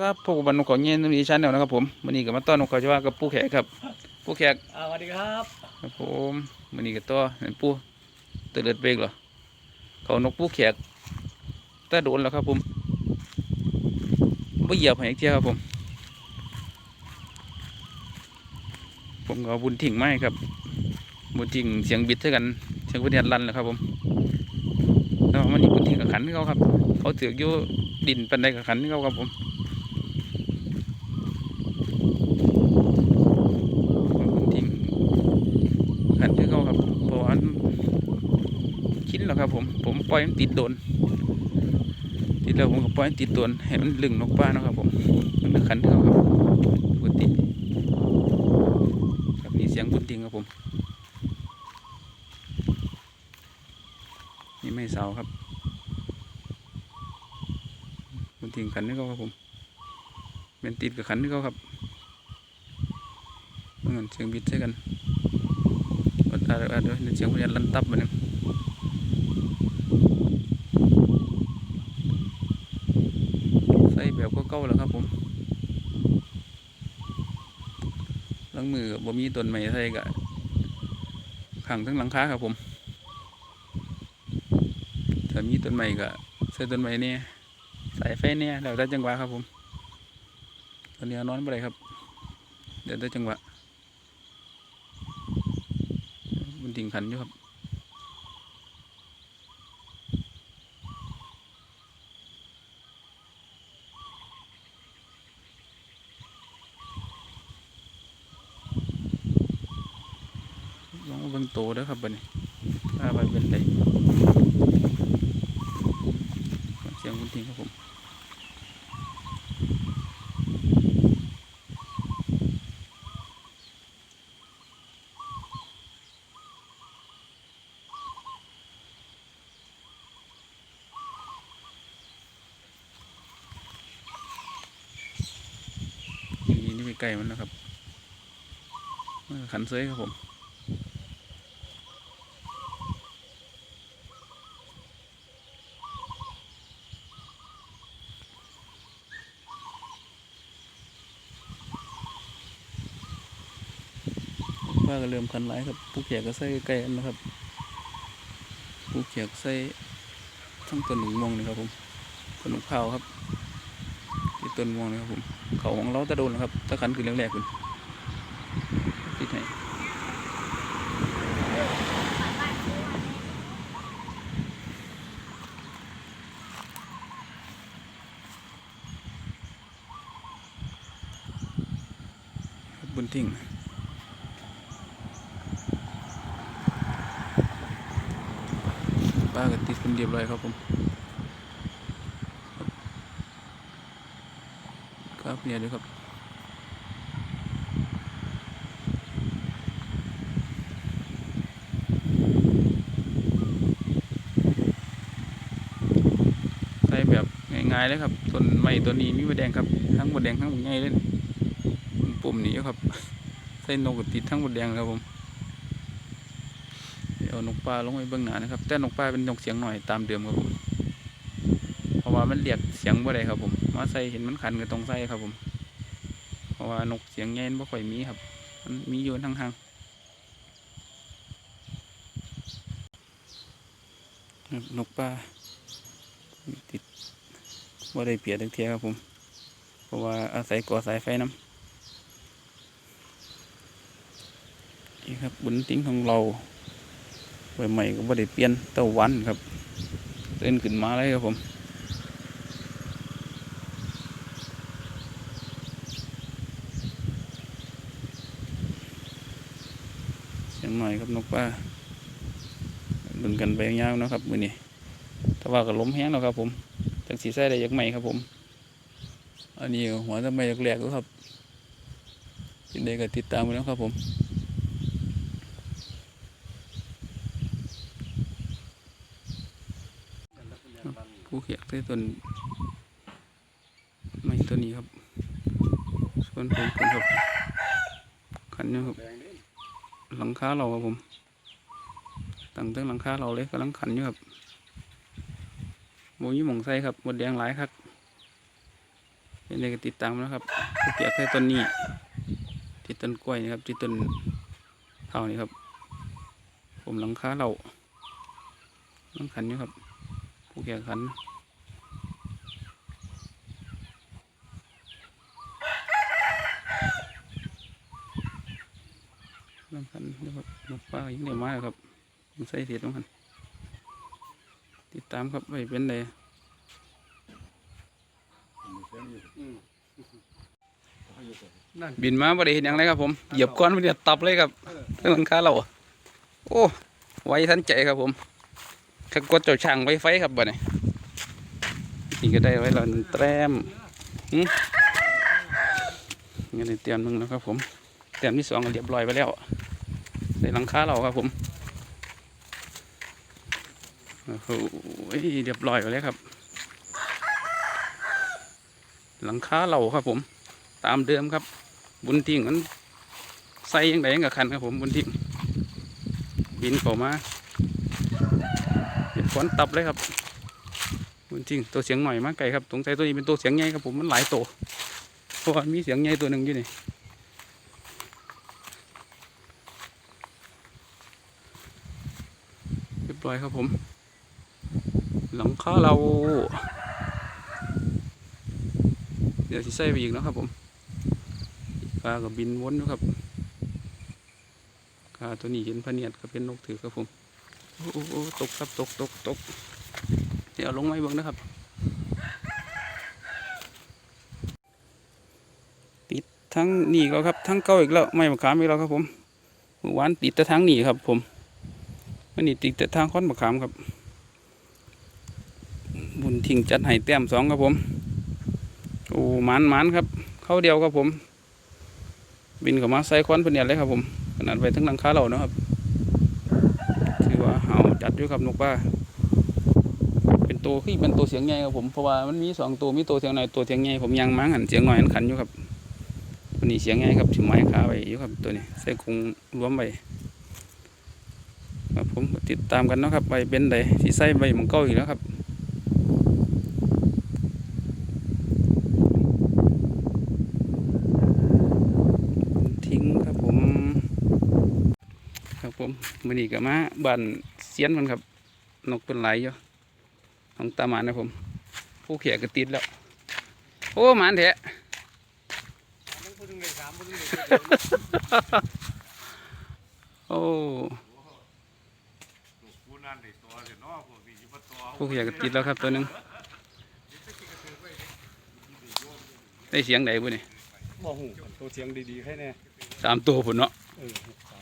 ครับพวกบันนกของเงี้ยนนี่ชั้นเดียวนะครับผมวันนี้ก็มาต้อนนกเขาจะว่ากับปูแขกครับปูแขกอ่าสวัสดีครับครับผมวันนี้ก็ต้อเห็นปูเตลิดเบรกเหรอเขานกปูแขกแต่โดนแล้วครับผมไม่เหยียบให้อีกเที่ยครับผม ผมก็เอาบุญถิ่งไม้ครับบุญถิ่งเสียงบิดเท่ากันเสียงบุญเทียนรันแหละครับผมแล้วมันนี่บุญถิ่งกับขันเขาครับ เขาเถือกอยู่ดินปันไดกับขันเขาครับผมผมทิ้งขันที่เขาครับเพราะว่ามัน คิดแล้วครับ ผมผมปล่อยมันติดโดน ติดแล้วผมก็ปล่อยมันติดโดนให้มันลึงนกป้านะครับ ผมมันขันเท่าครับปกติครับนี่เสียงบุญทิ้งครับผมนี่ไม่เสาครับบุญทิ้งขันที่เขาครับผมเป็นติดกับขันที่เขาครับเหมือนเสียงบิดใช่กันอดอะไรอะไรด้วเสียงพยานลันตับมันงใส่แบบก็เก่าแล้วครับผมหลังมือบ่มีต้นไม้ใส่กะขังทั้งหลังคาครับผมถ้ามีต้นไม้ก็ใส่ต้นไม้เนี่ยสายไฟเนี่ยแล้วแต่จังหวะครับผมตอนนี้นอนบ่ไปครับเดี๋ยวได้จังหวะมันดิ่งขันอยู่ครับ ลองมาเบิ่งโตเด้อครับบัดนี้ถ้าไปเป็นไรเสียงมันทิ้งครับผม ไปไกลมันนะครับขันเซยครับผมว่าก็เริ่มคันร้ายครับผู้เขียกก็ใส่ใกล้กันนะครับผู้เขียกใส่ทั้งต้นหนึ่งมองนี่ครับผมต้นหนุข้าวครับ ต้นม่วงนะครับผม เขาของเราตะโดนนะครับตะขันคือแรกๆคุณติดให้บุญทิ้งป้าก็ติดคนเดียบเลยครับผม ครับเนี่ยด้วยครับใส่แบบง่ายๆเลยครับต้นไม้ตัวนี้มีใบแดงครับทั้งหมดแดงทั้งหมดง่ายเลยปุ่มนี้ครับใส่นกก็ติดทั้งหมดแดงครับผมเดี๋ยวนกปลาลงไปเบื้องหน้านะครับ แต่นกปลาเป็นนกเสียงหน่อยตามเดิมครับผม ราะว่ามันเรียกเสียงบ่ได้ครับผม มาใส่เห็นมันขันก็ต้องใส่ครับผม เพราะว่านกเสียงแง่นบ่ค่อยมีครับ มันมีอยู่ทั้งห่างนกป่าติดบ่ได้เปียกทั้งเทียครับผม เพราะว่าอาศัยก่อสายไฟน้ำนี่ครับบุญติ้งของเราใบใหม่ก็บ่ได้เปลี่ยนเต้าวันครับเต้นขึ้นมาเลยครับผม เสียง หน่อยครับนกป้าดึงกันไปยาวๆนะครับมือนี้แต่ว่าก็ล้มแห้งแล้วครับ ผมจังสีใส่ได้ยักไหมครับผม อันนี้หัวทำไมแหลกๆอยู่ครับยินดีก็ติดตามไปแล้วครับผมผู้เขียกใส่ต้นไม้ต้นนี้ครับส่วนผมผมครับขันนะครับ หลังคาเราครับผมตั้งตั้งหลังคาเราเลยกำลังขันอยู่ครับโมยหมองไส้ครับหมดแดงหลายครับเป็นอะไรก็ติดตามนะครับผู้เกียกแค่ต้นนี้ที่ต้นกล้วยนี่ครับที่ต้นเท่านี่ครับ ผมหลังคาเราหลังขันอยู่ครับผู้เกียกขันหลังขันเดี๋ยวครับนก ปลายิงเดียวมาครับผมใส่เสียตรงนั้นติดตามครับไปเป็นไดบินมาบ่ได้เห็นอย่างไรครับผมเหยียบก้อนมันจะตับเลยครับเรื่องหลังคาเราโอ้ไว้ทันใจครับผมขักดเจ้าช่างไว้ไฟครับบ่เนี่ยนี่ก็ได้ไว้แล้วหนึ่งแต้มหืมงั้นเตรียมหนึ่งแล้วครับผมเตรียมที่สองเรียบร้อยไปแล้ว ในหลังคาเราครับผมโอ้โหเรียบร้อยไปแล้วครับ หลังคาเราครับผม ตามเดิมครับ บุญทิ้งมันใส่ยังไงกับคันครับผมบุญทิ้งบินเข้ามาเห็นฝนตับเลยครับบุญทิ้งตัวเสียงหน่อยมากไกลครับสงสัยตัวนี้เป็นตัวเสียงใหญ่ครับผมมันหลายตัวเพราะว่ามีเสียงใหญ่ตัวหนึ่งอยู่นี่เรีย บร้อยครับผม หลังคาเรา เดี๋ยวสิใส่ไปอีกนะครับผมปลาก็บินวนอยู่ครับกาตัวนี้เห็นพเนียดก็เป็นนกถือครับผมโอ้โหตกครับตกตกตกเดี๋ยวลงไม้เบิ่งนะครับ ติดทั้งนี่แล้วครับทั้งเก้าอีกแล้ว ไม่มะขามอีกแล้วครับผมเมื่อวานติดแต่ทางนี่ครับผม วันนี้ติดแต่ทางค้อนมะขามครับ บุญทิ้งจัดให้แต้มสองครับผม โอ้หมันหมันครับ เข้าเดียวครับผม บินเข้ามาใส่ควันเพิ่นเนี่ยเลยครับผม ขนาดไปทั้งหลังคาเราเนาะครับ ถือว่าเห่าจัดอยู่ครับนกป้า เป็นตัวขี้เป็นตัวเสียงใหญ่ครับผม เพราะว่ามันมีสองตัว มีตัวเสียงหน่อยตัวเสียงใหญ่ผมยังมั้งหันเสียงหน่อยหันขันอยู่ครับตัวนี้เสียงใหญ่ครับถึงไม้ขาไว้อยู่ครับตัวนี้ใส่กรงรวมไว้ ครับผมก็ติดตามกันเนาะครับไปเป็นใดที่ใส่ใบมังเก้าอีกแล้วครับทิ้งครับผม ครับผมมือนี้ก็มาบ้านเสียนมันครับ นกเป็นไหลายอยู่ของตาหมานนะผม ผู้เขียก็ติดแล้ว โอ้หมานแท้โอ้ ผู้เขียก็ติดแล้วครับตัวหนึงได้เสียงใดบุนี่บ่หูตัวเสียงดีๆแค่แน่สามตัวผุนเนาะเออ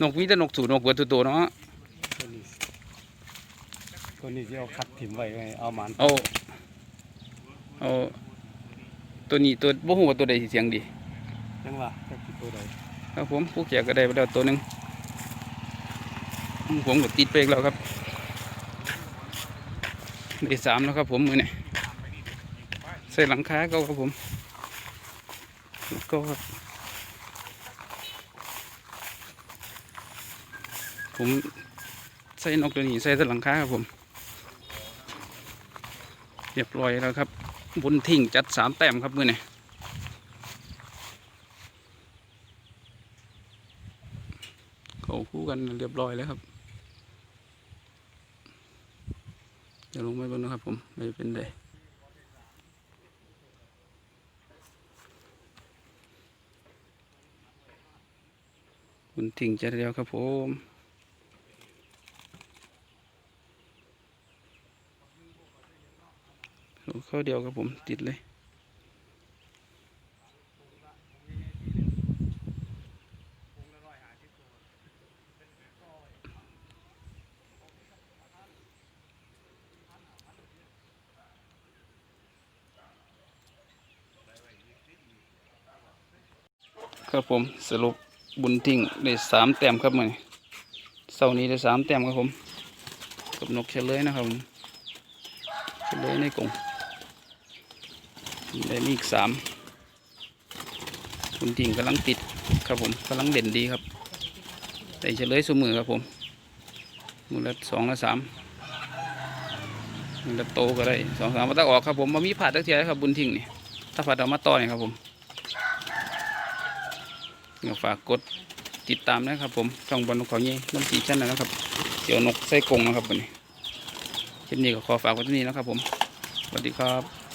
นกมีแต่นกสูนกเบิดตัวโตเนาะตัวนี้ตัวนี้ที่เอาคัดถิ่มไว้ไงเอามันเอาเอาตัวนี้ตัวบ่ฮู้ว่าตัวใดสิเสียงดียังว่าจักสิตัวใดครับผมผู้เขียก็ได้ไปแล้วตัวหนึงอืมผมก็ติดไปอีกแล้วครับ ได้สามแล้วครับผมมือนี่ใส่หลังคาก็ครับผมก็ครับผมใส่นกตัวนี้ใส่แต่หลังคาครับผม เรียบร้อยแล้วครับบุญทิ้งจัดสามแต้มครับมือนี่เขาคู่กันเรียบร้อยแล้วครับ เดี๋ยวลงไปบนนะครับผมไม่เป็นไรคุณทิ้งจัดแล้วครับผมเข้าเดียวครับผมติดเลย ครับผมสรุปบุญทิ้งได้สามแต้มครับมือเสาร์นี้ได้สามแต้มครับผมกับนกเฉลยนะครับเฉลยในกรงได้มีอีกสามบุญทิ้งกำลังติดครับผมกำลังเด่นดีครับได้เฉลยสมือครับผมมือละสองละสามมือละโตก็ได้สองสามมาตักออกครับผมมามีผ่าดตักเทียครับบุญทิ้งนี่ถ้าผัดเอามาต่อเนี่ยครับผม ฝากกดติดตามนะครับ ผมช่องบอลนกเขาเงี้ยน้ำสีชั้นนะครับเดี๋ยวนกไส้กงนะครับวันนี้คลิปนี้ก็ขอฝากไว้ที่นี่นะครับ ผมสวัสดีครับ